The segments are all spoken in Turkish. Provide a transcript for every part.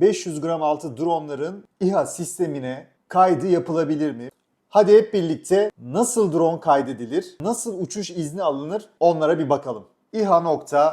500 gram altı dronların İHA sistemine kaydı yapılabilir mi? Hadi hep birlikte nasıl drone kaydedilir, nasıl uçuş izni alınır onlara bir bakalım. iha.sgm.gov.tr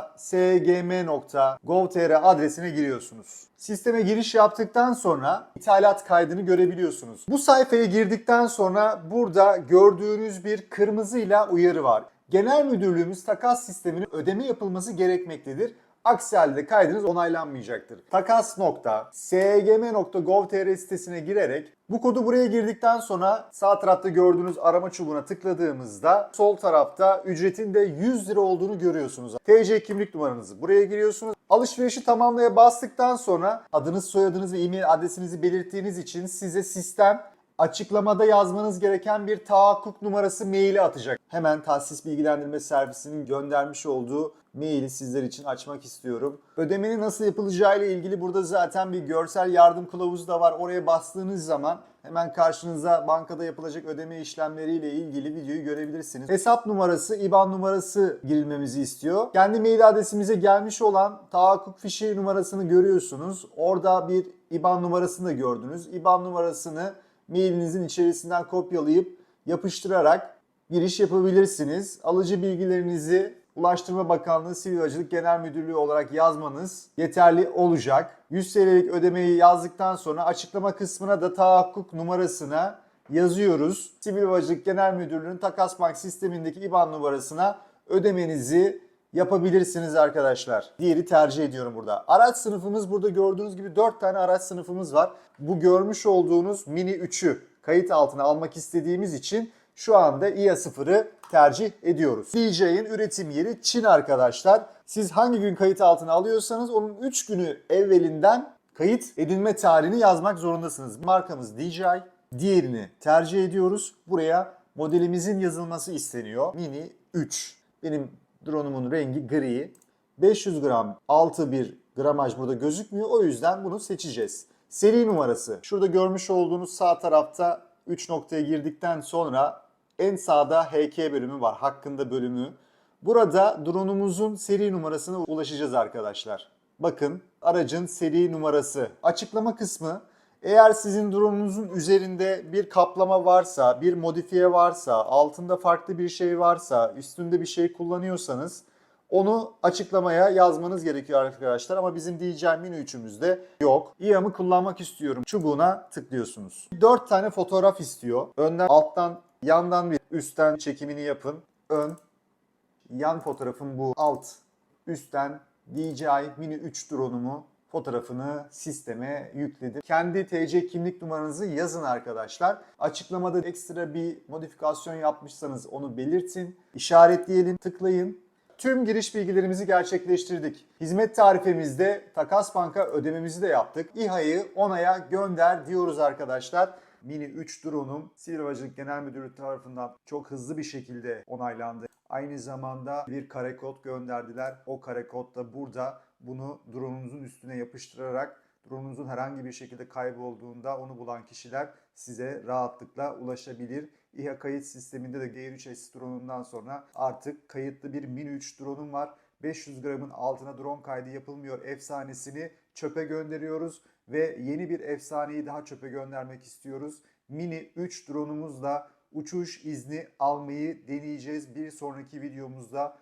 adresine giriyorsunuz. Sisteme giriş yaptıktan sonra ithalat kaydını görebiliyorsunuz. Bu sayfaya girdikten sonra burada gördüğünüz bir kırmızıyla uyarı var. Genel Müdürlüğümüz takas sisteminin ödeme yapılması gerekmektedir. Aksi halde kaydınız onaylanmayacaktır. takas.sgm.gov.tr sitesine girerek bu kodu buraya girdikten sonra sağ tarafta gördüğünüz arama çubuğuna tıkladığımızda sol tarafta ücretin de 100 lira olduğunu görüyorsunuz. TC kimlik numaranızı buraya giriyorsunuz. Alışverişi tamamlaya bastıktan sonra adınız, soyadınız ve e-mail adresinizi belirttiğiniz için size sistem açıklamada yazmanız gereken bir tahakkuk numarası maili atacak. Hemen tahsis bilgilendirme servisinin göndermiş olduğu maili sizler için açmak istiyorum. Ödemenin nasıl yapılacağı ile ilgili burada zaten bir görsel yardım kılavuzu da var. Oraya bastığınız zaman hemen karşınıza bankada yapılacak ödeme işlemleriyle ilgili videoyu görebilirsiniz. Hesap numarası, IBAN numarası girilmemizi istiyor. Kendi mail adresimize gelmiş olan tahakkuk fişi numarasını görüyorsunuz. Orada bir IBAN numarasını da gördünüz. IBAN numarasını mailinizin içerisinden kopyalayıp yapıştırarak giriş yapabilirsiniz. Alıcı bilgilerinizi Ulaştırma Bakanlığı Sivil Havacılık Genel Müdürlüğü olarak yazmanız yeterli olacak. 100 TL'lik ödemeyi yazdıktan sonra açıklama kısmına da tahakkuk numarasına yazıyoruz. Sivil Havacılık Genel Müdürlüğü'nün Takas sistemindeki IBAN numarasına ödemenizi yapabilirsiniz arkadaşlar. Diğeri tercih ediyorum burada. Araç sınıfımız burada gördüğünüz gibi 4 tane araç sınıfımız var. Bu görmüş olduğunuz Mini 3'ü kayıt altına almak istediğimiz için şu anda IA 0'ı tercih ediyoruz. DJ'in üretim yeri Çin arkadaşlar. Siz hangi gün kayıt altına alıyorsanız onun 3 günü evvelinden kayıt edilme tarihini yazmak zorundasınız. Markamız DJI. Diğerini tercih ediyoruz. Buraya modelimizin yazılması isteniyor. Mini 3. Benim drone'umun rengi gri. 500 gram altı bir gramaj burada gözükmüyor. O yüzden bunu seçeceğiz. Seri numarası. Şurada görmüş olduğunuz sağ tarafta 3 noktaya girdikten sonra en sağda HK bölümü var. Hakkında bölümü. Burada drone'umuzun seri numarasına ulaşacağız arkadaşlar. Bakın aracın seri numarası. Açıklama kısmı eğer sizin drone'unuzun üzerinde bir kaplama varsa, bir modifiye varsa, altında farklı bir şey varsa, üstünde bir şey kullanıyorsanız onu açıklamaya yazmanız gerekiyor arkadaşlar ama bizim DJI Mini 3'ümüzde yok. İAM'ı kullanmak istiyorum. Çubuğuna tıklıyorsunuz. 4 tane fotoğraf istiyor. Önden, alttan, yandan bir üstten çekimini yapın. Ön, yan fotoğrafım bu. Alt, üstten DJI Mini 3 drone'umu fotoğrafını sisteme yükledim. Kendi TC kimlik numaranızı yazın arkadaşlar. Açıklamada ekstra bir modifikasyon yapmışsanız onu belirtin. İşaretleyelim, tıklayın. Tüm giriş bilgilerimizi gerçekleştirdik. Hizmet tarifemizde Takas Bank'a ödememizi de yaptık. İHA'yı onaya gönder diyoruz arkadaşlar. Mini 3 drone'um Sivil Havacılık Genel Müdürlüğü tarafından çok hızlı bir şekilde onaylandı. Aynı zamanda bir kare kod gönderdiler. O kare kod da burada bunu drone'unuzun üstüne yapıştırarak drone'unuzun herhangi bir şekilde kaybolduğunda onu bulan kişiler size rahatlıkla ulaşabilir. İHA kayıt sisteminde de G3S drone'undan sonra artık kayıtlı bir Mini 3 drone'um var. 500 gramın altına drone kaydı yapılmıyor efsanesini çöpe gönderiyoruz ve yeni bir efsaneyi daha çöpe göndermek istiyoruz. Mini 3 drone'umuzla uçuş izni almayı deneyeceğiz. Bir sonraki videomuzda